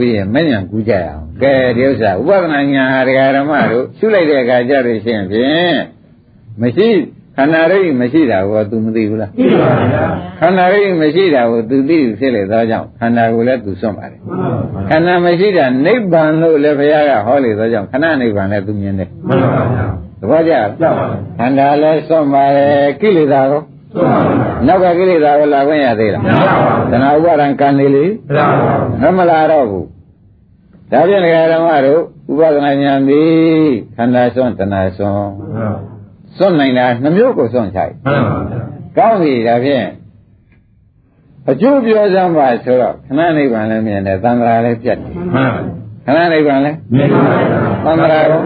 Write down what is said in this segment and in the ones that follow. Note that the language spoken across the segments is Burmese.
ပြီးရင်မဉ္ဇဉ်ကူးကြရအောင်ကဲဒီဥစ္စာဥပဒနာညာဟာဒကာဓမ္မတို့ရှုလိုက်တဲ့အခါကြလို့ရှိရင်ဖြင့်မရှိခန္ဓာရိပ်မရှိတာကို तू မသိဘူးလား သိပါဗျာ ခန္ဓာရိပ်မရှိတာကို तू သိဖြစ်လေသောကြောင့်ခန္ဓာကိုလည်း तू စွန့်ပါတယ်ခန္ဓာမရှိတာနိဗ္ဗာန်လို့လည်းဘုရားကဟောလေသောကြောင့်ခဏနိဗ္ဗာန်လည်း तू မြင်တယ် မှန်ပါဗျာ သဘောကျလား ကြောက်ပါဗျာ ခန္ဓာလည်းစွန့်ပါတယ်ကိလေသာကို သိပါဗျာ နောက်ကကိလေသာကိုလာခွင့်ရသေးလားမရပါဘူးတဏှာဥပါဒံကံနေလေမရပါဘူးမမလာတော့ဘူးဒါဖြင့်ဒကာဓမ္မတို့ဥပဒနာဉာဏ်သည်ခန္ဓာစွန့်တဏှာစွန့်စွန့်နိုင်တာနှမျိုးကိုစွန့်ချိုက်မှန်ပါဗျာကောင်းပြီဒါဖြင့်အကျိုးပြောစမ်းပါဆိုတော့ခဏနိဗ္ဗာန်လည်းမြင်တယ်သံဃာလည်းပြတ်တယ်မှန်ပါခဏနိဗ္ဗာန်လည်းမြင်ပါဗျာသံဃာရော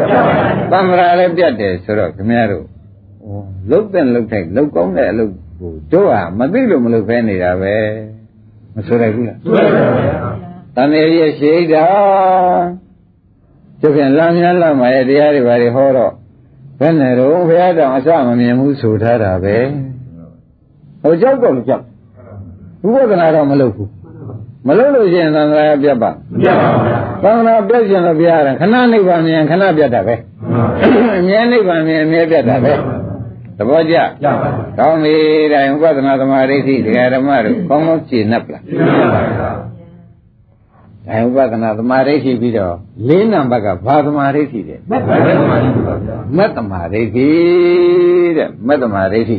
သံဃာလည်းပြတ်တယ်ဆိုတော့ခင်ဗျားတို့ဟို လုတ်တဲ့လုတ်ထိုက်လုတ်ကောင်းတဲ့အလုပ်ကိုတို့ဟာမသိလို့မလုပ်ဖဲနေတာပဲမဆိုလိုက်ဘူးလားသိပါဗျာတန်ရရဲ့ရှိတာကျပြန်လမ်းများလမ်းမှာရဲ့တရားတွေဘာတွေဟောတော့ဘယ်နဲ့တော့ဘုရားတောင်အစမမြင်ဘူးဆိုထားတာပဲဟိုကြောက်တော့မကြောက်ဥပဒနာတော့မလုပ်ဘူးမလုပ်လို့ရှိရင်သံဃာပြတ်ပါပြပါဗျာသံဃာပြတ်ခြင်းလို့ဘုရားကခဏနိဗ္ဗာန်မြင်ခဏပြတ်တာပဲအမြဲနိဗ္ဗာန်မြင်အမြဲပြတ်တာပဲ သဘောကျကြောက်ပါကောင်းပြီဒါရင်ဥပဒနာသမာဓိဋ္ဌိတရားဓမ္မတို့ကောင်းကောင်းရှင်း납လားပြပါဗျာအဲဥပဒနာသမာဓိဋ္ဌိပြီးတော့လေးနံပါတ်ကဘာသမာဓိဋ္ဌိတဲ့မက်ပါဗျာမှန်ပါဗျာမက်သမာဓိဋ္ဌိတဲ့မက်သမာဓိဋ္ဌိ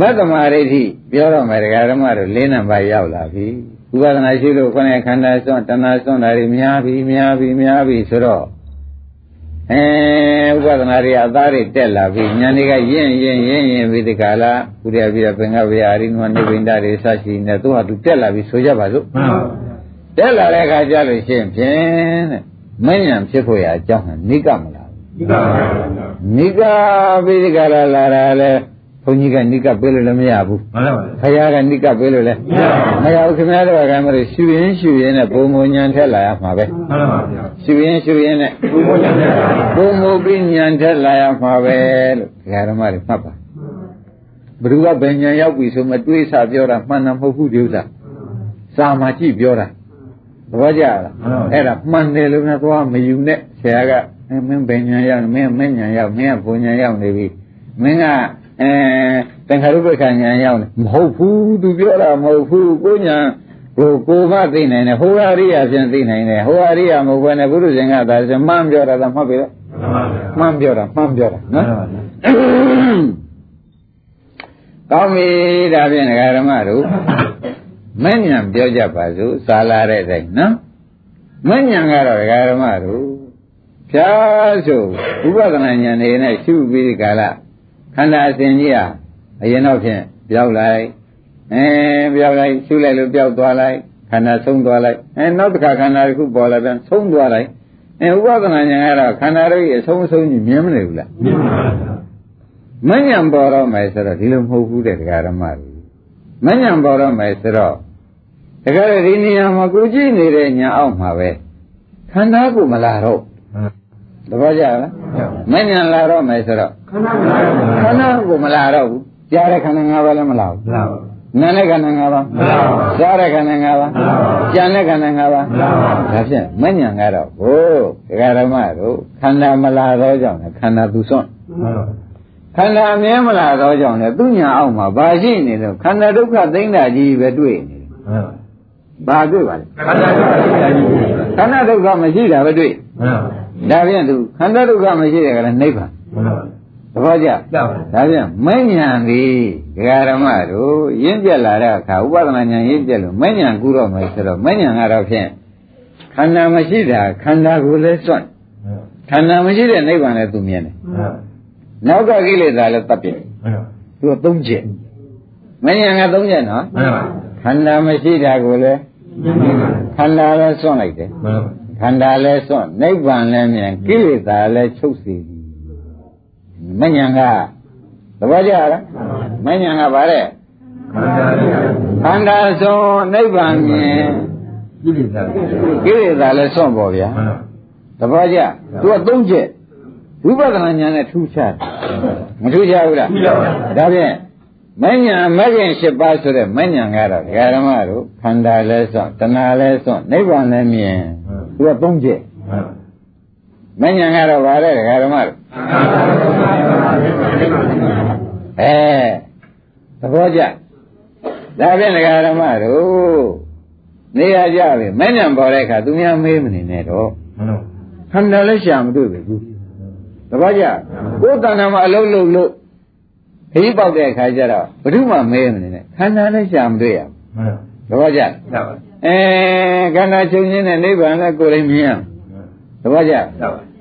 မက်သမာဓိဋ္ဌိပြောတော့မယ်ဒကာဓမ္မတို့လေးနံပါတ်ရောက်လာပြီဥပဒနာရှိလို့ခொနဲ့ခန္ဓာစွန့်တဏှာစွန့်တာတွေများပြီများပြီများပြီဆိုတော့ အဲဥပဒနာတွေအသားတွေတက်လာပြီဉာဏ်တွေကယဉ်ယဉ်ယဉ်ယဉ်ပြီးဒီကလာဥရိယပြီးတော့ပင်ကဗျာအရိနုနိဗ္ဗိန္ဒတွေစရှိနေသူဟာသူတက်လာပြီဆိုကြပါစို့မှန်ပါတက်လာတဲ့အခါကျလို့ရှိရင်ဖြင့်တဲ့မဉ္ဇဉ်ဖြစ်ဖို့ရအကြောင်းဟာနိကမလားဒီပါဗျာနိကပိဒကလာလာတာလဲ ဘုန်းကြီးကနိကပေးလို့လည်းမရဘူးမှန်ပါဗျာခရီးကနိကပေးလို့လည်းမရပါဘူးမရဘူးခင်ဗျားတို့ကမလို့ရှူရင်ရှူရင်နဲ့ဘုံဘုံညာထက်လာရမှာပဲမှန်ပါဗျာရှူရင်ရှူရင်နဲ့ဘုရားကျမ်းပါဘုံဘုံပြီးညာထက်လာရမှာပဲလို့ဒကာဓမ္မတွေမှတ်ပါဘ누구ကဘယ်ညာရောက်ပြီဆိုမတွေးစာပြောတာမှန်တာမဟုတ်ဘူးဒီဥစ္စာစာမှာကြည့်ပြောတာသဘောကျလားအဲ့ဒါမှန်တယ်လို့များသွားမယူနဲ့ဆရာကအဲမင်းဘယ်ညာရောက်မင်းမင်းညာရောက်မင်းကဘုံညာရောက်နေပြီမင်းက အဲတန်ခါရုပ္ပခညာရောက်နေမဟုတ်ဘူးသူပြောတာမဟုတ်ဘူးကိုညာဟိုကိုမသိနိုင်တယ်ဟိုအရိယာပြန်သိနိုင်တယ်ဟိုအရိယာမဟုတ်ဘဲနဲ့ဘုရုရှင်ကသာဆိုမှန်းပြောတာသာမှတ်ပြီတော့မှန်ပါဗျာမှန်းပြောတာမှန်းပြောတာနော်မှန်ပါဗျာကောင်းပြီဒါဖြင့်ဒကာဓမ္မတို့မဉ္ဇဉ်ပြောကြပါစို့စာလာတဲ့အတိုင်းနော်မဉ္ဇဉ်ကတော့ဒကာဓမ္မတို့ဖြားဆိုဥပဒနာဉာဏ်နေနဲ့ရှုပြီးဒီကာလ ခန္ဓာအစဉ်ကြီးဟာအရင်တော့ဖြင့်ပြောက်လိုက်အဲပြောက်လိုက်ရှုလိုက်လို့ပြောက်သွားလိုက်ခန္ဓာဆုံးသွားလိုက်အဲနောက်တစ်ခါခန္ဓာတစ်ခုပေါ်လာပြန်ဆုံးသွားလိုက်အဲဥပဒနာဉာဏ်ကတော့ခန္ဓာတို့ရဲ့အဆုံးအဆုံးကြီးမြင်မနေဘူးလားမြင်ပါဗျာမဉ္ဇဉ်ပေါ်တော့မယ်ဆိုတော့ဒီလိုမဟုတ်ဘူးတဲ့ဒကာဓမ္မတွေမဉ္ဇဉ်ပေါ်တော့မယ်ဆိုတော့တကယ်ဒီနေရာမှာကိုကြည့်နေတဲ့ညာအောက်မှာပဲခန္ဓာကိုမလာတော့ သဘောကျလားမဉ္ဇဉ်လာတော့မယ်ဆိုတော့ခန္ဓာမလာဘူးခန္ဓာကိုမလာတော့ဘူးကြားတဲ့ခန္ဓာ၅ပါးလည်းမလာဘူးမလာဘူးနာနဲ့ခန္ဓာ၅ပါးမလာဘူးစားတဲ့ခန္ဓာ၅ပါးမလာဘူးကြံတဲ့ခန္ဓာ၅ပါးမလာဘူးဒါဖြင့်မဉ္ဇဉ်ကတော့ဟိုဒကာဓမ္မတို့ခန္ဓာမလာတော့ကြောင့်လည်းခန္ဓာသူစွန့်မှန်ပါခန္ဓာအမြဲမလာတော့ကြောင့်လေသူညာအောက်မှာဘာရှိနေလို့ခန္ဓာဒုက္ခသိမ့်တာကြီးပဲတွေ့နေတယ်မှန်ပါ။ဘာတွေ့ပါလဲခန္ဓာကိုယ်ကိုယ်ကိုယ်။ခန္ဓာဒုက္ခမရှိတာပဲတွေ့မှန်ပါ။ ဒါပြန်သူခန္ဓာဒုက္ခမရှိတယ်ကလည်းနိဗ္ဗာန်မှန်ပါ။သဘောကျကြောက်ပါ။ဒါပြန်မဉ္ဇဉ်သည်ဒကာရမတို့ရင့်ကျက်လာတဲ့အခါဥပဒနာဉာဏ်ရင့်ကျက်လို့မဉ္ဇဉ်ကူတော့မယ်ဆိုတော့မဉ္ဇဉ်ကတော့ဖြင့်ခန္ဓာမရှိတာခန္ဓာကိုယ်လည်းစွန့်ခန္ဓာမရှိတဲ့နိဗ္ဗာန်လည်းသူမြင်တယ်မှန်ပါ။နောက်ကကိလေသာလည်းတတ်ပြတယ်မှန်ပါ။သူကသုံးချက်မဉ္ဇဉ်ကသုံးချက်နော်မှန်ပါခန္ဓာမရှိတာကိုလည်းမှန်ပါခန္ဓာလည်းစွန့်လိုက်တယ်မှန်ပါ ခန္ဓာလည်းစွန့်နိဗ္ဗာန်လည်းမြင်ကိလေသာလည်းချုပ်စီပြီမဉ္ဇဉ်ကသဘောကျလားမဉ္ဇဉ်ကဗါတဲ့ခန္ဓာလေးခန္ဓာစွန့်နိဗ္ဗာန်မြင်ကြည့်လိုက်တာကိလေသာလည်းစွန့်ပေါ်ဗျာမှန်ပါသဘောကျသူကသုံးချက်ဝိပဿနာဉာဏ်နဲ့ထူးခြားတယ်မထူးခြားဘူးလားကြည့်တော့ဒါဖြင့်မဉ္ဇဏ်မဂ္ဂင်၈ပါးဆိုတဲ့မဉ္ဇဏ်ကတော့ဒကာဓမ္မတို့ခန္ဓာလဲစွန့်တဏှာလဲစွန့်နိဗ္ဗာန်လဲမြင် သူကသုံးချက်မဉ္ဇဏ်ကတော့ဗါတဲ့ဒကာဓမ္မတို့အဲသဘောကျဒါဖြင့်ဒကာဓမ္မတို့နေရကြပြီမဉ္ဇဏ်ပေါ်တဲ့အခါသူများမေးမနေနဲ့တော့ခန္ဓာလဲရှာမတွေ့ဘူးသဘောကျကိုယ်တဏ္ဍာမှာအလုံးလုံးလို့ခရီးပေါက်တဲ့အခါကျတော့ဘယ်သူမှမေးမနေနဲ့ခန္ဓာလဲရှာမတွေ့ရဘူးသဘောကျ အဲခန္ဓာချုပ်ခြင်းနဲ့နိဗ္ဗာန်လည်းကိုယ်ရင်မြင်ရမယ်သဘောကျ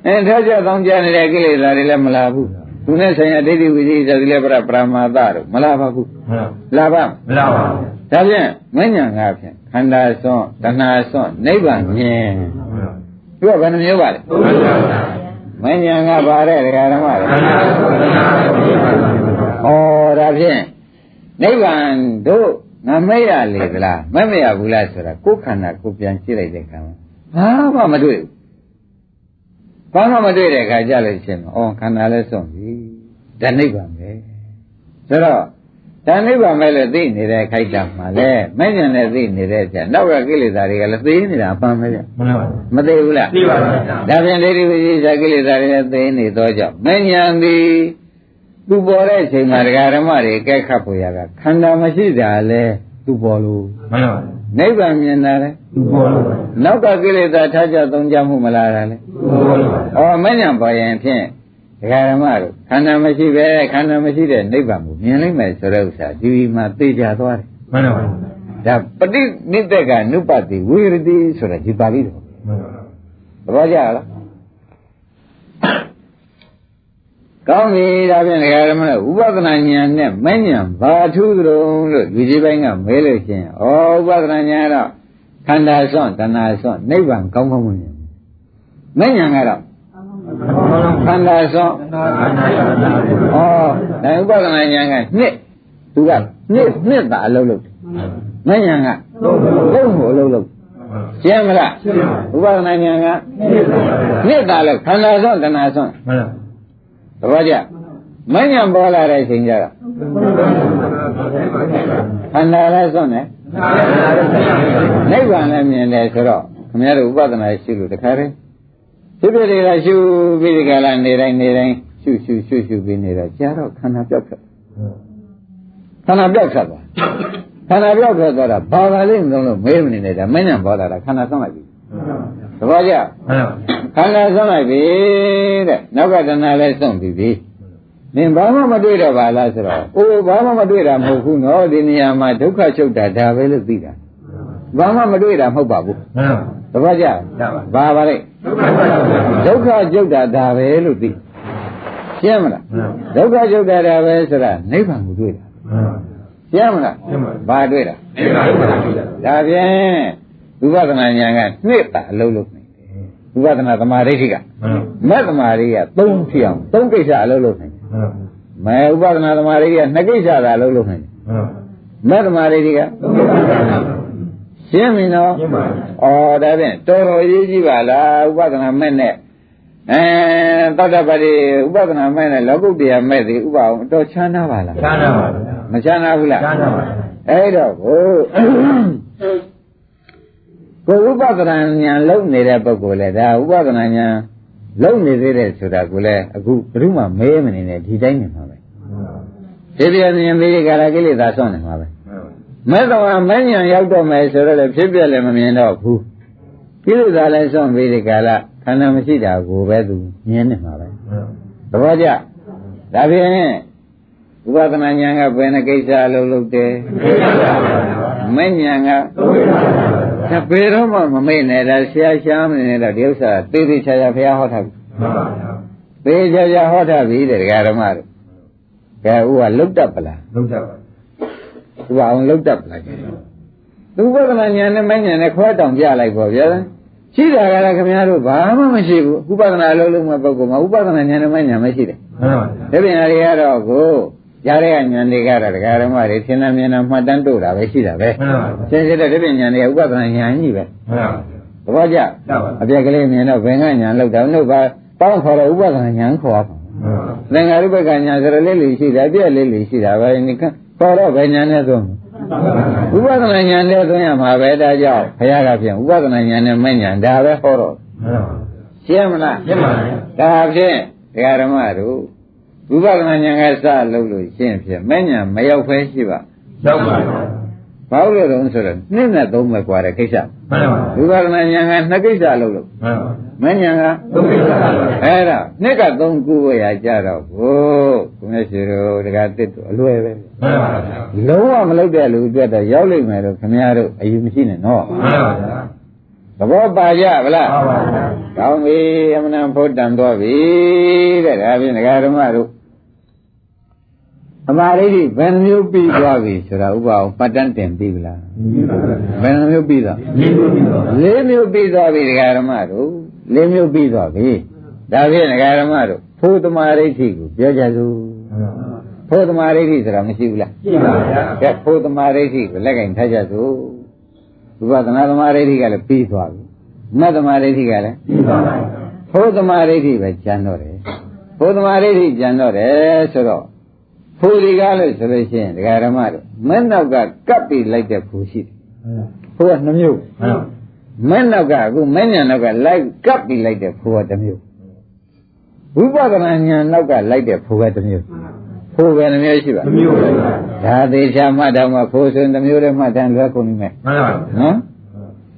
အဲထောက်ကြတောင်းကြနေတဲ့ကိလေသာတွေလည်းမလာဘူးသူနဲ့ဆိုင်ရာဒိဋ္ဌိဝိသိသတိလည်းပရပရမာသတို့မလာပါဘူးလာပါမလားဒါဖြင့်မဉ္ဇဏ်ငါဖြင့်ခန္ဓာစွန့်တဏှာစွန့်နိဗ္ဗာန်မြင်သူကဘယ်နှမျိုးပါလဲမဉ္ဇဏ်ငါပါတဲ့ဒကာဓမ္မတွေဩဒါဖြင့်နိဗ္ဗာန်တို့ ငါမဲ့ရလေသလားမမဲ့ရဘူးလားဆိုတာကိုယ်ခန္ဓာကိုယ်ပြန်ကြည့်လိုက်တဲ့အခါမှာဘာမှမတွေ့ဘူးဘာမှမတွေ့တဲ့အခါကြလို့ရှင်းမှာဩခန္ဓာလည်းစွန့်ပြီဒါနိဗ္ဗာန်ပဲဆိုတော့ဒါနိဗ္ဗာန်ပဲလို့သိနေတဲ့ခိုက်တာမှာလေမဲ့ညာနဲ့သိနေတဲ့ကျနောက်ကကိလေသာတွေကလည်းသိနေတာအပန်းပဲဗျမသိဘူးလားသိပါပါဗျာဒါဖြင့်ဒိဋ္ဌိဝိသေသကိလေသာတွေလည်းသိနေသောကြောင့်မဲ့ညာသည် သူပေါ်တဲ့အချိန်မှာဒကာဓမ္မတွေကဲခတ်ဖို့ရတာခန္ဓာမရှိတာလေသူပေါ်လို့မှန်ပါနိဗ္ဗာန်မြင်တာလေသူပေါ်လို့နောက်ကကိလေသာထားကြသုံးကြမှုမလာတာလေသူပေါ်လို့။အော်မဉ္ဇဉ်ပေါ်ရင်ဖြင့်ဒကာဓမ္မတို့ခန္ဓာမရှိပဲခန္ဓာမရှိတဲ့နိဗ္ဗာန်ကိုမြင်လိုက်မယ်ဆိုတဲ့ဥစ္စာဒီမှာသိကြသွားတယ်မှန်ပါ။ဒါပဋိနိစ္စကနုပတိဝိရတိဆိုတာဒီပါဠိတော်မှန်ပါသဘောကျလား ကောင်းပြီဒါဖြင့်ဒကာဓမ္မတို့ဥပဒနာဉာဏ်နဲ့မဉ္ဇဉ်ဘာထူးသတုံးလို့လူကြီးပိုင်းကမဲလို့ရှိရင်ဩဥပဒနာဉာဏ်ကတော့ခန္ဓာစွန့်တဏှာစွန့်နိဗ္ဗာန်ကောင်းကောင်းမမြင်ဘူးမဉ္ဇဉ်ကတော့ခန္ဓာစွန့်ဩဒါဥပဒနာဉာဏ်ကနှစ်သူကနှစ်နှစ်သာအလုပ်လုပ်တယ်မဉဏ်ကသုံးဖို့အလုပ်လုပ်ရှင်းမလားဥပဒနာဉာဏ်ကနှစ်သာလို့ခန္ဓာစွန့်တဏှာစွန့်မှန်ပါသ ဘောကျမဉဏ်ပေါ်လာတဲ့အချိန်ကျတော့ခန္ဓာလည်းစွန့်တယ်နိဗ္ဗာန်လည်းမြင်တယ်ဆိုတော့ခင်ဗျားတို့ဥပဒနာရှိလို့တခါတည်းဖြစ်ဖြစ်တွေကရှုပြီးဒီကလာနေတိုင်းနေတိုင်းရှုရှုရှုရှုပြီးနေတော့ကြာတော့ခန္ဓာပြောက်ဖြစ်ခန္ဓာပြောက်ထွက်သွားခန္ဓာပြောက်ထွက်သွားတာဘာသာလေးမလုံးလို့မေးမနေနဲ့ဒါမဉဏ်ပေါ်လာတာခန္ဓာဆုံးလိုက်ပြီ သဘောကျမှန်ပါခန္ဓာဆုံးလိုက်ပြီတဲ့နောက်ကတဏှာလည်းဆုံးပြီပြီနင်ဘာမှမတွေ့တော့ပါလားဆိုတော့အိုးဘာမှမတွေ့တာမဟုတ်ဘူးနော်ဒီနေရာမှာဒုက္ခချုပ်တာဒါပဲလို့သိတာဘာမှမတွေ့တာမဟုတ်ပါဘူးမှန်ပါသဘောကျကျပါဘာပါလဲဒုက္ခကျုပ်တာဒါပဲလို့သိရှင်းမလားမှန်ဒုက္ခကျုပ်တာဒါပဲဆိုတာနိဗ္ဗာန်ကိုတွေ့တာပါရှင်းမလားရှင်းပါဘာတွေ့တာဒီပါလို့ပါကြည့်တာဒါဖြင့် ဝိပဿနာဉာဏ်ကနှစ်တာအလုံးလုံးနေတယ်ဝိပဿနာသမာဓိဋ္ဌိကမှန်ပါမက်သမာဓိကသုံးဖြစ်အောင်သုံးကိစ္စအလုံးလုံးနေတယ်မှန်ပါမဲဥပဒနာသမာဓိကနှစ်ကိစ္စသာအလုံးလုံးနေတယ်မှန်ပါမက်သမာဓိကရှင်းပြီနော်ရှင်းပါဩဒါဖြင့်တော်တော်အရေးကြီးပါလားဥပဒနာမဲ့နဲ့အဲတတ္တပတိဥပဒနာမဲ့နဲ့လောကုတ္တရာမဲ့သည်ဥပအောင်တော်ချမ်းသာပါလားချမ်းသာပါမချမ်းသာဘူးလားချမ်းသာပါအဲ့တော့ကို ကိုဥပဒနာဉာဏ်လုံနေတဲ့ပုဂ္ဂိုလ်လေဒါဥပဒနာဉာဏ်လုံနေသေးတယ်ဆိုတာကိုလည်းအခုဘယ်သူမှမေးမနေနဲ့ဒီတိုင်းနေမှာပဲဒီပြဉာဏ်သေးကာလကိလေသာဆွန့်နေမှာပဲမဲ့တော်ကမဲ့ဉာဏ်ရောက်တော့မယ်ဆိုတော့လည်းဖြစ်ပြလည်းမမြင်တော့ဘူးကိလေသာလည်းဆွန့်ပြီးဒီကာလခန္ဓာမရှိတာကိုပဲသူမြင်နေမှာပဲသဘောကျဒါဖြင့်ဥပဒနာဉာဏ်ကဘယ်နှကိစ္စအလုပ်လုပ်တယ်မဲ့ဉာဏ်က ဒါဘယ်တော့မှမမေ့နဲ့ဒါဆရာရှားမနေနဲ့တော့ဒီဥစ္စာသေသေးချာချာဘုရားဟောထားပြီမှန်ပါသေချာချာဟောထားပြီတဲ့ဒကာဓမ္မတို့ကဲဥကလုတ်တတ်ပလားလုံးကြပါဥပအောင်လုတ်တတ်ပလားသူဥပဒနာဉာဏ်နဲ့မဲ့ဉာဏ်နဲ့ခွဲတောင်ပြလိုက်ပေါ့ဗျာရှိတာကလည်းခင်ဗျားတို့ဘာမှမရှိဘူးဥပဒနာအလုံးလုံးမဲ့ပုဂ္ဂိုလ်မှာဥပဒနာဉာဏ်နဲ့မဲ့ဉာဏ်မရှိတယ်မှန်ပါဒီပြင်အရိယတော့ကို ရတဲ့ဉာဏ်တွေကတော့ဒကာဓမ္မတွေသင်္နာမြင်နာမှတ်တမ်းတို့တာပဲရှိတာပဲမှန်ပါရှင်းရှင်းတဲ့ဒီပြင်ဉာဏ်တွေကဥပဒနာဉာဏ်ကြီးပဲမှန်ပါသဘောကျကျပါအပြက်ကလေးမြင်တော့ဘယ်ကညာလောက်တာနှုတ်ပါတောင်းခေါ်တော့ဥပဒနာညာခေါ်ပါမှန်ပါသင်္ဃာရုပ္ပကညာဆိုတော့လေးလေးရှိတာအပြက်လေးလေးရှိတာပဲဒီကပေါ်တော့ဘယ်ညာနဲ့သုံးဥပဒနာညာနဲ့သုံးရမှာပဲဒါကြောင့်ဘုရားကပြန်ဥပဒနာညာနဲ့မဲ့ညာဒါပဲဟောတော့ရှင်းမလားရှင်းပါပြီဒါဖြင့်ဒကာဓမ္မတို့ ဝိပဿနာဉာဏ်ကစလုပ်လို့ရှင်းဖြစ်မဲ့ဉာဏ်မရောက်ဖဲရှိပါရောက်ပါဘူးဘာလို့လဲဆိုတော့နှစ်နဲ့သုံးပဲကွာတဲ့ကိစ္စမှန်ပါဘူးဝိပဿနာဉာဏ်ကနှစ်ကိစ္စလုပ်လို့မှန်ပါဘူးမဲ့ဉာဏ်ကသုံးကိစ္စအဲ့ဒါနှစ်ကသုံးခုရာကြတော့ဘို့ကိုမျက်ရှိတို့တကတစ်တို့အလွယ်ပဲမှန်ပါဘူးလုံးဝမလုပ်တဲ့လူပြတ်တော့ရောက်လိမ့်မယ်တော့ခင်ဗျားတို့အယူမရှိနဲ့နော်မှန်ပါဘူးသဘောပါကြဗလားမှန်ပါဘူးကောင်းပြီအမနာဖို့တန်တော့ပြီတဲ့ဒါဖြင့်ဒကာဓမ္မတို့ အမှားလေးဒီဘယ်နှမျိုးပြီးသွားပြီဆိုတာဥပအောင်ပတ်တန်းတင်ပြီးဗလားဘယ်နှမျိုးပြီးသွားဒီလိုပြီးတော့လေးမျိုးပြီးသွားပြီဒကာဓမ္မတို့လေးမျိုးပြီးသွားပြီဒါဖြင့်ဒကာဓမ္မတို့ဖို့သမာဓိဋ္ဌိကိုပြောကြစို့ဖို့သမာဓိဋ္ဌိဆိုတာမရှိဘူးလားကြည့်ပါဗျာကဲဖို့သမာဓိဋ္ဌိကိုလက်ကင်ထားကြစို့ဝိပဿနာသမာဓိဋ္ဌိကလည်းပြီးသွားပြီမတ္တမဓိဋ္ဌိကလည်းကြည့်ပါဗျာဖို့သမာဓိဋ္ဌိပဲကျန်တော့တယ်ဖို့သမာဓိဋ္ဌိကျန်တော့တယ်ဆိုတော့ ဖို့ဒီကားလို့ဆိုလို့ရှိရင်ဒကာဓမ္မတို့မင်းနောက်ကကပ်ပြီးလိုက်တဲ့ဖို့ရှိတယ်ဖို့ကနှမျိုးမှန်ပါမင်းနောက်ကအခုမင်းညာနောက်ကလိုက်ကပ်ပြီးလိုက်တဲ့ဖို့ကတစ်မျိုးဝိပဿနာညာနောက်ကလိုက်တဲ့ဖို့ကတစ်မျိုးဖို့ပဲနှမျိုးရှိပါမမျိုးပါဗျာဒါသေးချာမှတ်တော့မှဖို့ဆိုရင်တစ်မျိုးတည်းမှတ်တယ်လွယ်ကုန်နေမယ်မှန်ပါဗျာနော်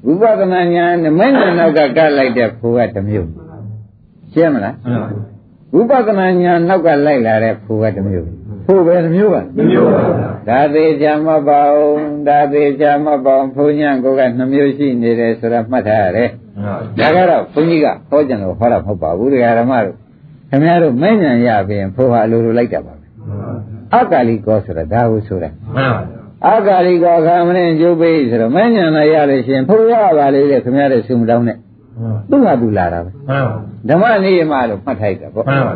ဝိပဿနာညာနဲ့မင်းညာနောက်ကကပ်လိုက်တဲ့ဖို့ကတစ်မျိုးရှင်းမလားမှန်ပါဝိပဿနာညာနောက်ကလိုက်လာတဲ့ဖို့ကတစ်မျိုး ဖို့ပဲတစ်မျိုးပါမမျိုးပါဗျာဒါသေးချာမှတ်ပါအောင်ဒါသေးချာမှတ်ပါအောင်ဘုံညာကိုကနှမျိုးရှိနေတယ်ဆိုတာမှတ်ထားရတယ်မှန်ပါဒါကတော့ဘုန်းကြီးကဟောကြံလို့ဟောတာမဟုတ်ပါဘူးတရားဓမ္မတို့ခင်ဗျားတို့မဲ့ညာရပြင်ဖို့ဟာအလိုလိုလိုက်တာပါပဲအကာလီကောဆိုတာဒါကိုဆိုတာမှန်ပါအကာလီကောခံမင်းကျုပ်ပေးဆိုတော့မဲ့ညာလာရလို့ရှင်ဖို့ရပါလေတဲ့ခင်ဗျားတို့ဆုမတောင်းနဲ့သူ့ဟာသူလာတာပဲမှန်ပါဓမ္မနိယမလို့မှတ်ထိုက်တာပေါ့မှန်ပါ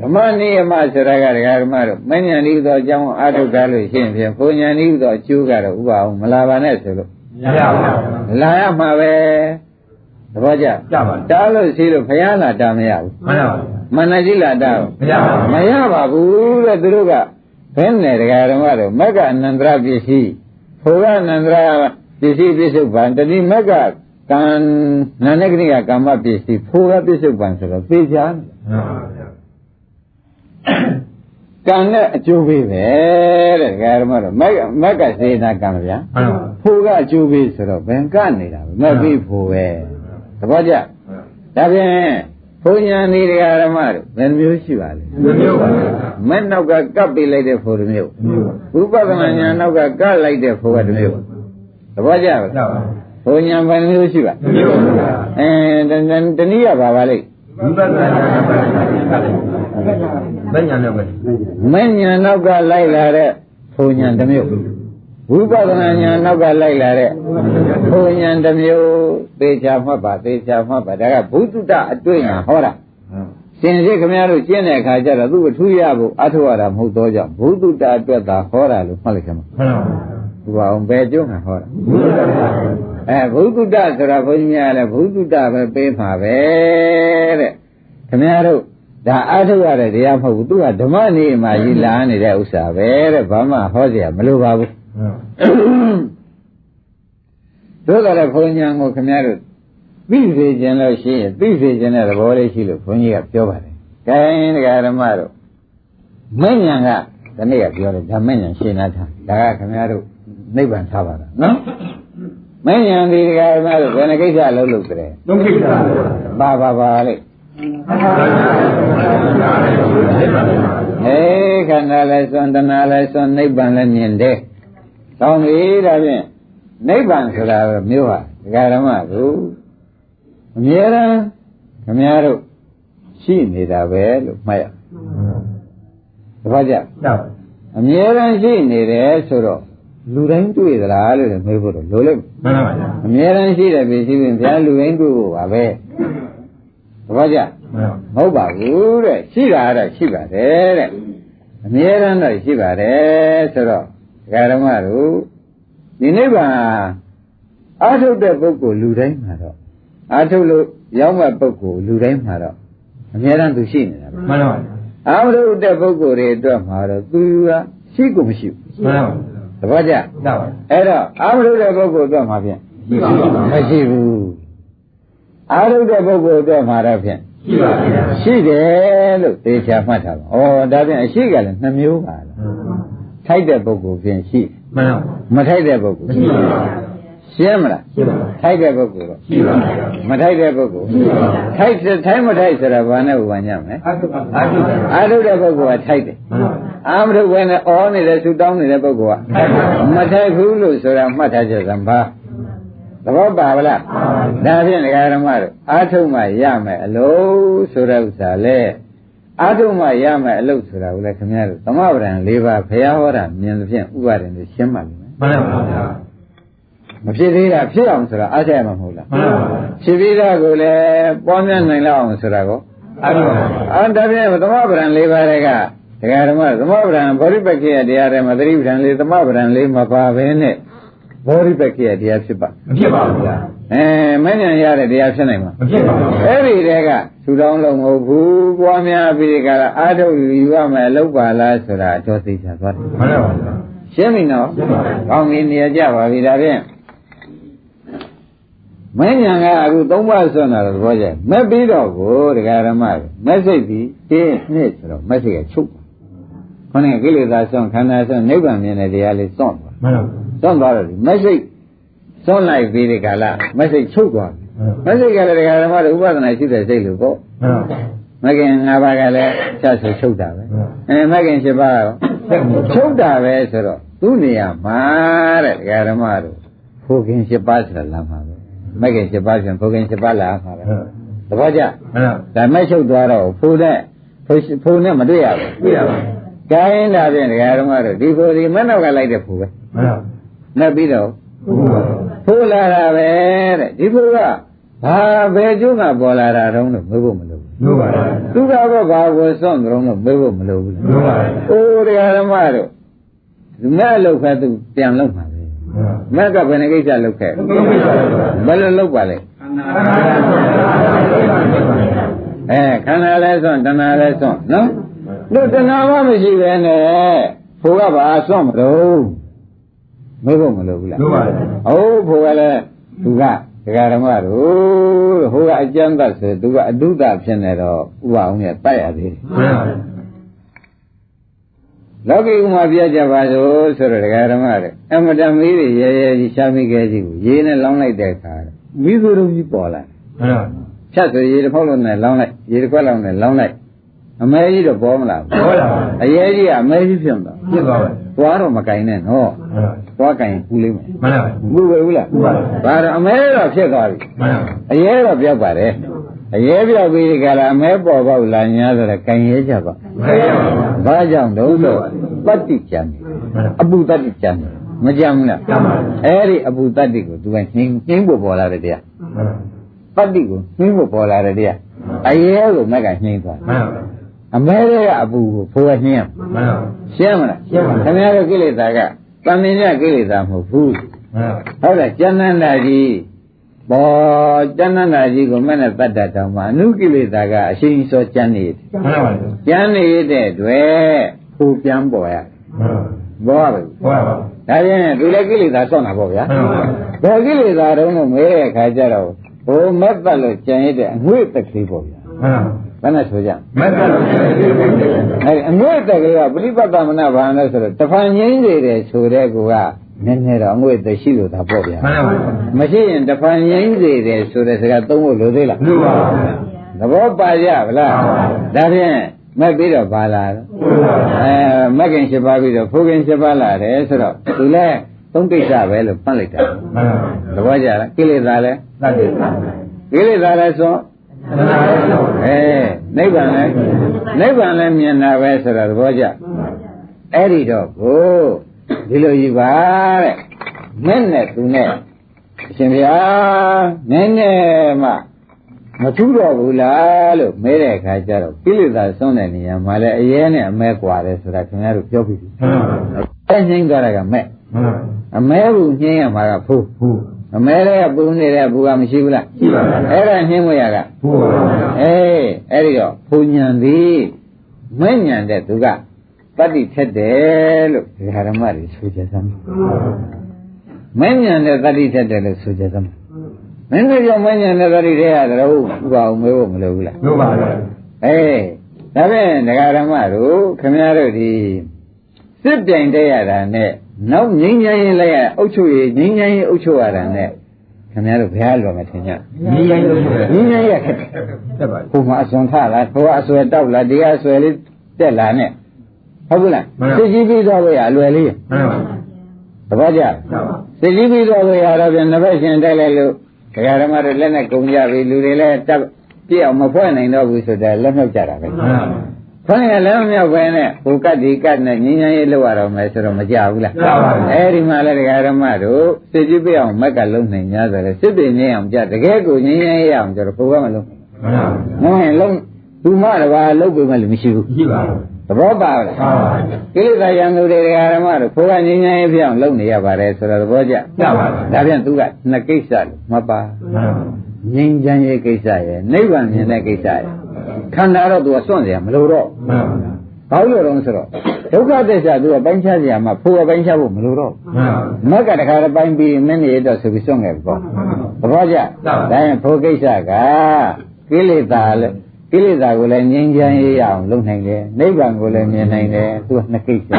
ဓမ္မနိယမဆိုတာကတရားဓမ္မတို့မဲ့ညာဤသောအကြောင်းအာထုတ်ကြလို့ရှင်ဖြင့်ဘုံညာဤသောအကျိုးကတော့ဥပအောင်မလာပါနဲ့ဆိုလို့ရပါဗျာလာရမှာပဲသဘောကျကြပါတားလို့ရှိလို့ဘုရားလာတာမရဘူးမှန်ပါမန္တကြီးလာတာမရပါဘူးမရပါဘူးတဲ့သူတို့ကဘယ်နဲ့တရားဓမ္မတို့မက္ကအနန္တရပစ္စည်းဖိုကအနန္တရပစ္စည်းပစ္စုပန်တတိမက္ကကံနာနဂရိကကာမပစ္စည်းဖိုကပစ္စုပန်ဆိုတော့သိကြတယ်မှန်ပါဗျာ ကံနဲ့အကျိုးပေးပဲတဲ့တရားဓမ္မတို့မက္ကမက္ကစေနာကံဗျာမှန်ပါဖိုကအကျိုးပေးဆိုတော့ဘယ်ကနေတာပဲမက်ပြီးဖိုပဲသဘောကျဒါဖြင့်ဘုံညာနေတရားဓမ္မတို့ဘယ်နှမျိုးရှိပါလဲမမျိုးပါဗျာမက်နောက်ကကပ်ပေးလိုက်တဲ့ဖိုတစ်မျိုးမမျိုးပါဝိပဿနာညာနောက်ကကပ်လိုက်တဲ့ဖိုကတစ်မျိုးသဘောကျပါကြလားပါဘုံညာဘယ်နှမျိုးရှိပါမမျိုးပါဗျာအဲတဏတနည်းကပါပါလိမ့် ဝိပဿနာဉာဏ်ပါဘယ်ညာနဲ့ပဲမက်ညာနောက်ကလိုက်လာတဲ့ဘုံညာတစ်မျိုးဝိပဿနာညာနောက်ကလိုက်လာတဲ့ဘုံညာတစ်မျိုးသေချာမှတ်ပါသေချာမှတ်ပါဒါကဘုသူတ္တအတွေ့ညာဟောတာစင်စစ်ခင်ဗျားတို့ကျင့်တဲ့အခါကျတော့သူ့ကိုထူးရဖို့အထောက်ရတာမဟုတ်တော့ကြောင့်ဘုသူတ္တအတွက်သာဟောတာလို့မှတ်လိုက်ကြမှာမှန်ပါဘု ရားအောင်ဘယ်ကျုံးမှာဟောတာ ဘုရားပါ အဲဘုသူတ္တဆိုတာဘုန်းကြီးများလည်းဘုသူတ္တပဲပေးမှာပဲတဲ့ခင်ဗျားတို့ဒါအထောက်ရတဲ့တရားမဟုတ်ဘူးသူကဓမ္မနေမှာရည်လာနေတဲ့ဥစ္စာပဲတဲ့ဘာမှဟောเสียမလိုပါဘူးတို့ကလည်းဘုန်းကြီးကိုခင်ဗျားတို့သိစေခြင်းလို့ရှိရင်သိစေခြင်းတဲ့သဘောလေးရှိလို့ဘုန်းကြီးကပြောပါတယ်။ဒါရင်တရားဓမ္မတို့မဉ္ဇဏ်ကဒီနေ့ကပြောတယ်ဓမ္မဉ္ဇဏ်ရှင်းလာတာဒါကခင်ဗျားတို့ နိဗ္ဗာန်ထားပါလားနော်။မဉ္ဇဏ်ဒီတရားဓမ္မတို့ဘယ်နှကိစ္စလုံးလို့တဲ့လုံးကိစ္စပါပါပါပါလေဟေးခန္ဓာလည်းစွန့်တဏှာလည်းစွန့်နိဗ္ဗာန်လည်းမြင်တယ်။ကောင်းပြီဒါဖြင့်နိဗ္ဗာန်ဆိုတာမျိုးဟာဒကာဓမ္မတို့အမြဲတမ်းခင်ဗျားတို့ရှိနေတာပဲလို့မှတ်ရ။တပည့်ကြကြပါအမြဲတမ်းရှိနေတယ်ဆိုတော့ လူတိုင်းတွေ့သလားလို့လည်းမေးဖို့တော့လိုလိမ့်မယ်မှန်ပါဗျာအမြဲတမ်းရှိတယ်ပြီရှိရင်ဘုရားလူရင်းတွေ့ဖို့ပါပဲတပည့်ကြမှန်ပါမဟုတ်ပါဘူးတဲ့ရှိတာကတော့ရှိပါတယ်တဲ့အမြဲတမ်းတော့ရှိပါတယ်ဆိုတော့ဒကာဓမ္မတို့ဒီနိဗ္ဗာန်အာထုတ်တဲ့ပုဂ္ဂိုလ်လူတိုင်းမှာတော့အာထုတ်လို့ရောက်မဲ့ပုဂ္ဂိုလ်လူတိုင်းမှာတော့အမြဲတမ်းသူရှိနေတာပဲမှန်ပါဗျာအာမထုတ်တဲ့ပုဂ္ဂိုလ်တွေအတွက်မှာတော့သူကရှိကိုမရှိမှန်ပါဘူး သဘောကျတာပါအဲ့တော့အာမလို့တဲ့ပုဂ္ဂိုလ်အတွက်မှာဖြင့်ရှိပါပါမရှိဘူးအာရုဒ္ဓပုဂ္ဂိုလ်အတွက်မှာတော့ဖြင့်ရှိပါဗျာရှိတယ်လို့သေချာမှတ်ထားပါဩဒါဖြင့်အရှိကလည်းနှမျိုးပါလားထိုက်တဲ့ပုဂ္ဂိုလ်ဖြင့်ရှိမှန်ပါမထိုက်တဲ့ပုဂ္ဂိုလ်မရှိပါဘူးရှင်းမလားရှိပါထိုက်တဲ့ပုဂ္ဂိုလ်တော့ရှိပါဗျာမထိုက်တဲ့ပုဂ္ဂိုလ်ရှိပါဗျာထိုက်တဲ့ထိုက်မထိုက်ဆိုတာဘာနဲ့ဥပညာမလဲအာထုအာထုအာရုဒ္ဓပုဂ္ဂိုလ်ကထိုက်တယ်မှန်ပါ အာမထုဘဲနဲ့အောနေတဲ့ဆူတောင်းနေတဲ့ပုဂ္ဂိုလ်ကမထိုက်ဘူးလို့ဆိုတာမှတ်ထားကြစမ်းပါသဘောပါဗလားဒါဖြင့်ဒကာရမတို့အာထုမှရမယ်အလုံးဆိုတဲ့ဥစ္စာလေအာထုမှရမယ်အလုံးဆိုတာကိုလည်းခင်ဗျားတို့သမဗရံ၄ပါးဖရာဟောတာမြင်သဖြင့်ဥပါဒင်တွေရှင်းပါလိမ့်မယ်မှန်ပါဗျာမဖြစ်သေးတာဖြစ်အောင်ဆိုတာအားချက်မှာမဟုတ်လားမှန်ပါဖြစ်ပြီးသားကိုလည်းပွားများနိုင်လောက်အောင်ဆိုတာကိုအာထုအာဒါဖြင့်သမဗရံ၄ပါးတွေက ဒကာဓမ္မသမဗရံဗောဓိပက္ခိယတရားတွေမှာသတိပဋ္ဌာန်လေးသမဗရံလေးမပါဘဲနဲ့ဗောဓိပက္ခိယတရားဖြစ်ပါမဖြစ်ပါဘူးဗျာအဲမဉ္ဇဏ်ရတဲ့တရားဖြစ်နိုင်မှာမဖြစ်ပါဘူးအဲ့ဒီတည်းကသူတော်လုံးမဟုတ်ဘူးပွားများပြီးဒီကရအာထုတ်ယူရမယ်လောက်ပါလားဆိုတာအတော်သိချသွားတယ်မှန်ပါဗျာရှင်းပြီနော်ရှင်းပါပြီကောင်းပြီနေရာကြပါပြီဒါဖြင့်မဉ္ဇဏ်ကအခုသုံးပါးဆွမ်းတာတော့သဘောကျမက်ပြီးတော့ကိုဒကာဓမ္မတွေမက်စိတ်ပြီးတင်းနှစ်ဆိုတော့မက်စိတ်ကချုပ်ပါ ခေါင်းကကိလေသာဆွမ်းခန္ဓာဆွမ်းနိဗ္ဗာန်မြင်တဲ့တရားလေးစွန့်သွားမှန်ပါစွန့်သွားတော့ဒီမက်စိတ်စွန့်လိုက်ပြီးဒီကလာမက်စိတ်ချုပ်သွားပြီမက်စိတ်ကလည်းဒကာဓမ္မတွေဥပဒနာရှိတဲ့စိတ်လို့ပေါ့မှန်ပါမကင်၅ပါးကလည်းချက်ဆိုချုပ်တာပဲအဲမကင်၈ပါးရောဆက်မှုချုပ်တာပဲဆိုတော့သူ့နေရာမှာတဲ့ဒကာဓမ္မတို့ဖိုခင်၈ပါးဆိုတာလာမှာပဲမကင်၈ပါးပြန်ဖိုခင်၈ပါးလာမှာပဲသဘောကျမှန်ပါဒါမဲ့ချုပ်သွားတော့ဖိုတဲ့ဖိုဖိုနဲ့မတွေ့ရဘူးတွေ့ရပါ ကိုင်းတာဖြင့်ဒကာဓမ္မတို့ဒီဖိုဒီမနောက်ကလိုက်တဲ့ဖိုပဲမှန်ပါနဲ့ပြီးတော့ဟုတ်ပါဖိုလာတာပဲတဲ့ဒီဖိုကဘာဘယ်ကျိုးကပေါ်လာတာတုံးလို့မေးဖို့မလိုဘူးဘူးပါဗျာသူကတော့ဘာကိုစွန့်ကြုံလို့မေးဖို့မလိုဘူးလေဘူးပါဗျာ။အိုးတရားဓမ္မတို့ဒီမဲ့အလုပ်ခါသူပြန်လုပ်မှာပဲ။မက်ကဘယ်နှကိစ္စလုပ်ခဲ့ဘယ်လိုလုပ်ပါလဲ။အဲခန္ဓာလဲစွန့်တဏှာလဲစွန့်နော်။ တို့တဏှာမှမရှိပဲနဲ့ဘိုးကဘာစွန့်မလို့မေးဖို့မလိုဘူးလားဘူးပါဗျာ။ဟုတ်ဘိုးကလည်းသူကဒကာဓမ္မတို့ဟိုကအကျမ်းသတ်ဆိုသူကအတုဒ္ဒဖြစ်နေတော့ဥပအောင်ရတိုက်ရသေးတယ်မှန်ပါလောကီဥမာပြကြပါစို့ဆိုတော့ဒကာဓမ္မတွေအမတမီးတွေရဲရဲကြီးရှားမိခဲ့ကြီးကိုရေးနဲ့လောင်းလိုက်တဲ့အခါမိသူတို့ကြီးပေါ်လာတယ်မှန်ပါဖြတ်ဆိုရေတစ်ဖောက်လုံးနဲ့လောင်းလိုက်ရေတစ်ခွက်လုံးနဲ့လောင်းလိုက် အမဲကြီးတော့ပေါ်မလာဘူးဟုတ်လားအရဲကြီးကအမဲကြီးဖြစ်သွားဖြစ်သွားပါသွားတော့မကင်နဲ့နော်မှန်ပါသွားကင်ပူလိမ့်မယ်မှန်ပါပူပဲဘူးလားပူပါဒါတော့အမဲတော့ဖြစ်သွားပြီမှန်ပါအရဲတော့ပြောက်ပါတယ်အရဲပြောက်ပြီးဒီကလာအမဲပေါ်ပေါက်လာညာဆိုတော့ကင်ရဲကြပါမှန်ပါဘာကြောင့်တော့ဆိုပတ္တိကြံတယ်အပုတ္တိကြံတယ်မကြံဘူးလားကျမ်းပါအဲ့ဒီအပုတ္တိကိုသူကနှင်းနှင်းဖို့ပေါ်လာတဲ့တရားမှန်ပတ္တိကိုနှင်းဖို့ပေါ်လာတဲ့တရားအရဲကိုမက်ကနှင်းသွားပါ အမဲတွေကအပူကိုဖိုးကနှင်းရမှန်ပါရှင်းမလားရှင်းပါပြီခင်ဗျားတို့ကိလေသာကတန်မြင်ရကိလေသာမဟုတ်ဘူးမှန်ဟုတ်လားကျန်နန္ဒာကြီးဘောကျန်နန္ဒာကြီးကိုမဲ့နဲ့တတ်တတ်တောင်မှအနုကိလေသာကအရှိန်စောကျန်နေတယ်မှန်ပါကျန်နေတဲ့အတွက်ကိုပြန်ပေါ်ရမှန်ပါဘောပါဘူးဟုတ်ပါဒါပြန်သူလည်းကိလေသာစောင့်တာပေါ့ဗျာမှန်ပါဘယ်ကိလေသာတုံးလို့မဲတဲ့အခါကျတော့ဘိုးမက်သက်လို့ကျန်ရတဲ့အငွေ့တက်ကလေးပေါ့ဗျာမှန် ဘယ်နဲ့ဆိုကြမတ်တယ်အဲအငွေ့တက်ကလေးကပရိပတ်သမနာဘာလဲဆိုတော့တဖန်ငိမ့်နေတယ်ဆိုတဲ့ကူကနည်းနည်းတော့အငွေ့သက်ရှိလို့သာပေါ့ဗျာမှန်ပါမရှိရင်တဖန်ငိမ့်စေတယ်ဆိုတဲ့စကားသုံးဖို့လိုသေးလားလူပါသဘောပါကြဗလားဒါဖြင့်မက်ပြီးတော့ပါလာတော့အဲမက်ကင်၈ပါးပြီးတော့ဖိုးကင်၈ပါးလာတယ်ဆိုတော့သူလည်းသုံးကိစ္စပဲလို့ဖတ်လိုက်တာမှန်ပါသဘောကြလားကိလေသာလဲတတ်တယ်ကိလေသာလဲဆို အဲနိဗ္ဗာန်လဲနိဗ္ဗာန်လဲမြင်တာပဲဆိုတာသဘောကျအဲ့ဒီတော့ဘို့ဒီလိုယူပါတဲ့မင်းနဲ့သူနဲ့အရှင်ဘုရားနည်းနည်းမှမထူးတော့ဘူးလားလို့မဲတဲ့အခါကျတော့ကိလေသာဆုံးတဲ့နေရာမှာလဲအရဲနဲ့အမဲကွာတယ်ဆိုတာခင်ဗျားတို့ပြောပြီးပြီအဲငိမ့်ကြတာကမဲအမဲဘူးငိမ့်ရမှာကဖိုးဖိုး အမဲတဲ့ကပူနေတဲ့ဘူးကမရှိဘူးလားရှိပါဗျာအဲ့ဒါနှင်းမရကဘူးပါဗျာအေးအဲ့ဒီတော့ဘုံညံသည်မဲ့ညံတဲ့သူကတတ္တိထက်တယ်လို့ဒကာဓမ္မတွေဆိုကြစမ်းမဉ္ဇဏ်နဲ့တတ္တိထက်တယ်လို့ဆိုကြစမ်းမင်းတို့ကြောင့်မဉ္ဇဏ်နဲ့တတ္တိထက်ရတယ်ဟုတ်ဥပအောင်မေးဖို့မလိုဘူးလားလို့ပါပဲအေးဒါဖြင့်ဒကာဓမ္မတို့ခင်ဗျားတို့ဒီစစ်ပြိုင်တဲ့ရတာနဲ့ နောက်ငိမ့်ငိမ့်ရင်လည်းရအုပ်ချုပ်ရေးငိမ့်ငိမ့်ရင်အုပ်ချုပ်ရတာနဲ့ခင်ဗျားတို့ဘယ်လိုမထင်ကြညီရင်လို့ဆိုရငိမ့်ငိမ့်ရခက်တယ်တက်ပါဟိုမှာအစွန်ထလားဟိုကအဆွဲတောက်လားဒီကအဆွဲလေးတက်လာနဲ့ဟုတ်ဘူးလားစစ်ကြီးပြီးတော့ရအလွယ်လေးမှန်ပါသဘောကျမှန်ပါစစ်ကြီးပြီးတော့ရတော့ပြန်နှစ်ဘက်ရှင်တိုက်လိုက်လို့ဒကာဓမ္မတို့လက်နဲ့ကုန်ကြပြီလူတွေလည်းတက်ပြည့်အောင်မဖွဲ့နိုင်တော့ဘူးဆိုတော့လက်မြောက်ကြတာပဲမှန်ပါ ခွန်းရလည်းမမြောက်ပဲနဲ့ဟိုကတ်ဒီကတ်နဲ့ငင်းငင်းရေးလောက်ရတော့မယ်ဆိုတော့မကြဘူးလားမှန်ပါဗျာအဲဒီမှာလည်းဒကာဓမ္မတို့စစ်ကြီးပြည့်အောင်မက်ကလုံးနိုင်냐ဆိုတော့စစ်ပင်နေအောင်ကြတကယ်ကိုငင်းငင်းရေးအောင်ကြတော့ဘုရားမလုံးမှန်ပါငင်းငင်းလုံးသူမတပါလုံးပေမဲ့လည်းမရှိဘူးရှိပါဘူးသဘောပါလားမှန်ပါကိလေသာရံသူတွေဒကာဓမ္မတို့ဘုရားငင်းငင်းရေးပြည့်အောင်လုံးနေရပါတယ်ဆိုတော့သဘောကျမှန်ပါဒါပြန်သူကနှစ်ကိစ္စလို့မပါမှန်ပါငြိမ်းချမ်းရေးကိစ္စရယ်နိဗ္ဗာန်မြင်တဲ့ကိစ္စရယ် ခန္ဓာတော့သူကစွန့်เสียမလို့တော့ မှန်ပါ ဘာလို့လဲဆိုတော့ဒုက္ခသစ္စာသူကပိုင်းခြားเสียမှာဖို့ကပိုင်းခြားဖို့မလို့တော့ မှန်ပါ မက်ကတခါတပိုင်းပြီးမင်းနေရတော့ဆိုပြီးစွန့်ခဲ့ပြီပေါ့သဘောကျဒါရင်ဖို့ကိစ္စကကိလေသာလေကိလေသာကိုလည်းငြိမ်းချမ်းရေးရအောင်လုပ်နိုင်တယ်နိဗ္ဗာန်ကိုလည်းမြင်နိုင်တယ်သူကနှစ်ကိစ္စ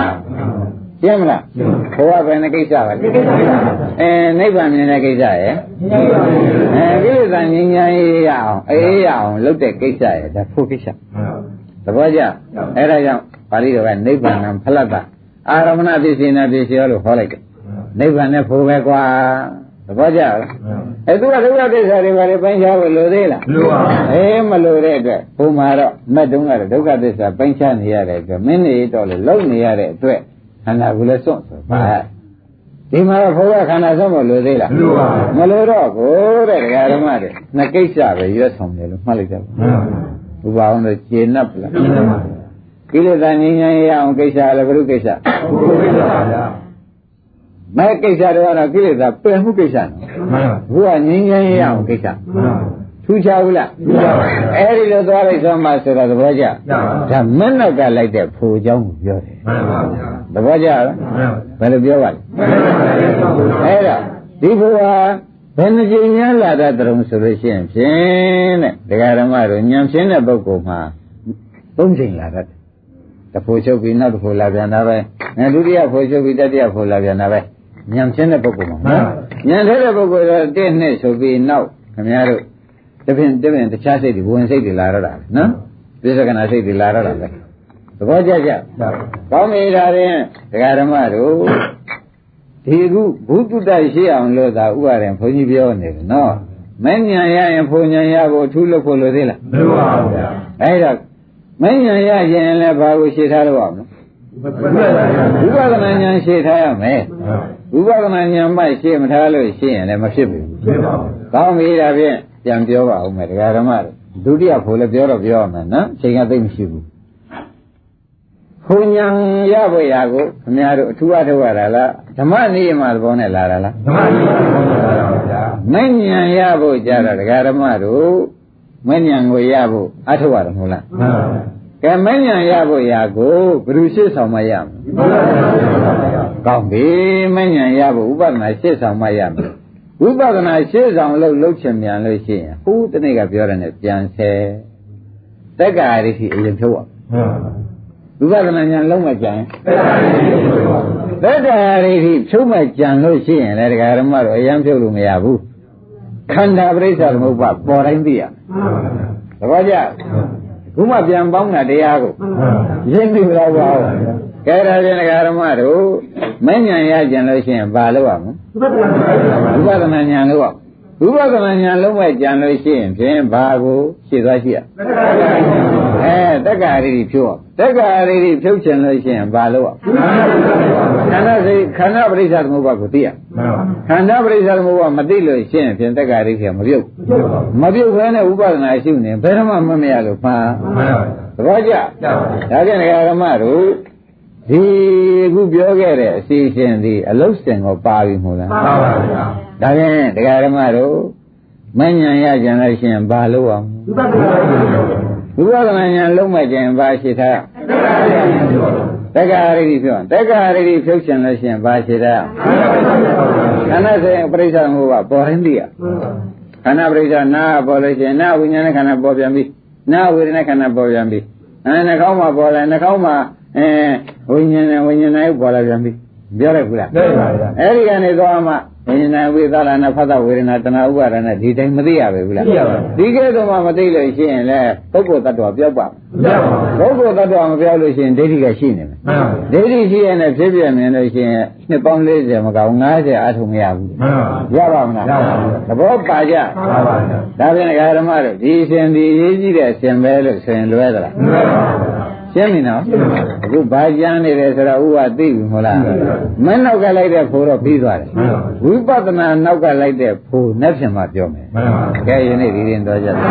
ရှင်းမလားဘဝပဲနှစ်ကိစ္စပါအဲနိဗ္ဗာန်မြင်တဲ့ကိစ္စရယ်အဲကိလေသာငြိမ်းချမ်းရေးရအောင်အေးရအောင်လုပ်တဲ့ကိစ္စရယ်ဒါဖို့ကိစ္စသဘောကျအဲ့ဒါကြောင့်ပါဠိတော်ကနိဗ္ဗာန်ဖလတ်တာအာရမဏပစ္စေနာပစ္စယောလို့ဟောလိုက်တယ်နိဗ္ဗာန်နဲ့ဖို့ပဲကွာသဘောကျလားအဲသူကဒုက္ခသစ္စာတွေဘာတွေပိုင်းခြားဖို့လိုသေးလားလို့ပါအေးမလိုတဲ့အတွက်ဘုံမှာတော့မက်တုံးကတော့ဒုက္ခသစ္စာပိုင်းခြားနေရတဲ့အတွက်မင်းနေတော့လေလုံနေရတဲ့အတွက် ခန္ဓာကိုယ်လည်းစွန့်ဆိုပါဒီမှာတော့ဘုရားခန္ဓာစွန့်ဖို့လိုသေးလားလို့ပါမလိုတော့ဘူးတဲ့ဒကာဓမ္မတွေနှစ်ကိစ္စပဲရွတ်ဆောင်တယ်လို့မှတ်လိုက်ကြပါမှန်ပါဥပအောင်တော့ကျေနပ်ပလားရှင်းပါကိလေသာငြိမ်းချမ်းရအောင်ကိစ္စလည်းဘုရုကိစ္စဘုရားပြပါဗျာမဲကိစ္စတွေကတော့ကိလေသာပယ်မှုကိစ္စနော်မှန်ပါဘုရားငြိမ်းချမ်းရအောင်ကိစ္စမှန်ပါ ထူးခြားဘူးလားထူးခြားပါဘူးအဲ့ဒီလိုသွားလိုက်သွားမှဆိုတာသဘောကျဒါမက်နောက်ကလိုက်တဲ့ဖိုအကြောင်းကိုပြောတယ်မှန်ပါဗျာသဘောကျလားမှန်ပါဘယ်လိုပြောပါလဲအဲ့ဒါဒီဘုရားဘယ်နှကြိမ်များလာတဲ့တုံဆိုလို့ရှိရင်ဖြင့်တဲ့ဒကာဓမ္မတို့ညံဖြင်းတဲ့ပုဂ္ဂိုလ်မှာသုံးကြိမ်လာတတ်တယ်တဖို့ချုပ်ပြီးနောက်တဖို့လာပြန်တာပဲငါဒုတိယဖို့ချုပ်ပြီးတတိယဖို့လာပြန်တာပဲညံဖြင်းတဲ့ပုဂ္ဂိုလ်မှာညံထဲတဲ့ပုဂ္ဂိုလ်ကတင့်နှစ်ဆိုပြီးနောက်ခင်ဗျားတို့ တပင်တပင်တခြားစိတ်တွေဝင်စိတ်တွေလာတော့တာပဲနော်ပြစ္ဆကနာစိတ်တွေလာတော့တာပဲသဘောကျကြကောင်းပြီဒါရင်ဒကာဓမ္မတို့ဒီအခုဘုသူတ္တရှိအောင်လို့သာဥပါရင်ဘုန်းကြီးပြောနေတယ်နော်မဉ္ဇဏ်ရရင်ဘုံဉဏ်ရဖို့အထူးလုပ်ဖို့လိုသေးလားမလို့ပါဗျာအဲ့ဒါမဉ္ဇဏ်ရရင်လည်းဘာကိုရှင်းထားလို့အောင်နော်ဥပဒနာဉာဏ်ရှင်းထားရမယ်ဥပဒနာဉာဏ်မှရှင်းမထားလို့ရှင်းရင်လည်းမဖြစ်ဘူးဖြစ်ပါဘူးကောင်းပြီဒါဖြင့် ပြန်ပြောပါဦးမယ်ဒကာဓမ္မတို့ဒုတိယဖို့လည်းပြောတော့ပြောရမယ်နော်ချိန်ကသိပ်မရှိဘူးဘုံဉဏ်ရဖို့ရာကိုခင်ဗျားတို့အထူးအထောက်ရတာလားဓမ္မနိယမသဘောနဲ့လာတာလားဓမ္မကြီးပါဗျာမဉ္ဇဏ်ရဖို့ကြတော့ဒကာဓမ္မတို့မဉ္ဇဏ်ကိုရဖို့အထောက်ရတယ်မဟုတ်လားမှန်ပါဗျာကဲမဉ္ဇဏ်ရဖို့ရာကိုဘယ်သူရှေ့ဆောင်မရမလဲမှန်ပါဗျာကောင်းပြီမဉ္ဇဏ်ရဖို့ဥပဒနာရှေ့ဆောင်မရမယ် ဝိပဿနာရှေ့ဆောင်လို့လှုပ်ချင်မြန်လို့ရှိရင်ဟိုးတနေ့ကပြောတဲ့နဲ့ပြန်ဆဲတက္ကရာရိရှိအရင်ဖြုတ်ရမှန်ပါဝိပဿနာဉာဏ်လုံးမကြံရင်တက်ပါပြီတက္ကရာရိရှိဖြုတ်မကြံလို့ရှိရင်လည်းဒကာရမတို့အရင်ဖြုတ်လို့မရဘူးခန္ဓာပရိစ္ဆာသမုပ္ပါပေါ်တိုင်းသိရသဘောကျခုမှပြန်ပေါင်းတာတရားကိုရင်းပြီလားဘောကဲဒါဖြင့်ဒကာရမတို့မဉ္ဇဏ်ရကြံလို့ရှိရင်ဘာလို့ရမလဲ ဝိပဿနာဉာဏ်လို့ရဝိပဿနာဉာဏ်လုံးမဲ့ကြံလို့ရှိရင်ဖြင့်ဘာကိုရှင်းသွားရှိရအဲတက္ကရာရိဖြုတ်အောင်တက္ကရာရိဖြုတ်ချင်လို့ရှိရင်ဘာလို့ရခန္ဓာစိတ်ခန္ဓာပရိစ္ဆာသမုပ္ပါကိုသိရမှန်ပါခန္ဓာပရိစ္ဆာသမုပ္ပါမသိလို့ရှိရင်ဖြင့်တက္ကရာရိဖြုတ်မပြုတ်မပြုတ်ဘဲနဲ့ဥပဒနာရှိနေဘယ်တော့မှမမရလို့မှာမှန်ပါသဘောကျတက်ပါပြီဒါပြန်ဒကာဓမ္မတို့ ဒီအခုပြောခဲ့တဲ့အစီအစဉ်ဒီအလုတ်စင်ကိုပါပြီမို့လားမှန်ပါဗျာဒါဖြင့်ဒကာဓမ္မတို့မဉ္ဇဏ်ရကြံလို့ရှိရင်ဘာလို့အောင်ဝိပဿနာဉာဏ်လုံးမဲ့ကြရင်ဘာရှိထားတတက္ကရာရီပြောတက္ကရာရီဖြုတ်ချင်လို့ရှိရင်ဘာရှိတာခန္ဓာဆိုင်ပရိစ္ဆေဟိုကပေါ်ရင်းတည်းခန္ဓာပရိစ္ဆေနာပေါ်လို့ရှိရင်နာဝိညာဉ်ခန္ဓာပေါ်ပြန်ပြီနာဝေဒနာခန္ဓာပေါ်ပြန်ပြီအဲနှာခေါင်းမှာပေါ်လာနှာခေါင်းမှာအဲဝိညာဉ်နဲ့ဝိညာဉ်နဲ့ပေါ်လာပြန်ပြီပြောရဘူးလားသိပါဗျာအဲ့ဒီကနေသွားမှဝိညာဉ်ဝေသလာနာဖတ်တာဝေဒနာတဏှာဥပါဒနာဒီတိုင်းမသိရပဲဘူးလားသိရပါဘူးဒီကဲတော့မှမသိလို့ရှိရင်လည်းပုဂ္ဂိုလ်တ attva ပြောက်ပါမရပါဘူးပုဂ္ဂိုလ်တ attva မပြောက်လို့ရှိရင်ဒိဋ္ဌိကရှိနေမယ်မှန်ပါဘူးဒိဋ္ဌိရှိရင်လည်းဖြစ်ပြမြင်လို့ရှိရင်နှစ်ပေါင်း40မကောင်90အထုံမရဘူးမှန်ပါဘူးရပါမလားရပါဘူးသဘောပါကြမှန်ပါဗျာဒါဖြင့်ဓမ္မတို့ဒီအရှင်ဒီရေးကြည့်တဲ့အရှင်ပဲလို့ဆိုရင်လွဲသလားမှန်ပါဘူးရှင်းပြီနော်ရှင်းပါပြီအခုဘာကြမ်းနေတယ်ဆိုတော့ဥပသိပြီမဟုတ်လားသိပါပြီမင်းနောက်ကလိုက်တဲ့ဖိုးတော့ပြီးသွားတယ်မှန်ပါဘူးဝိပဿနာနောက်ကလိုက်တဲ့ဖိုးနဲ့ဖြင့်မှပြောမယ်မှန်ပါဘူးကဲယနေ့ဒီရင်တော့ကြတယ်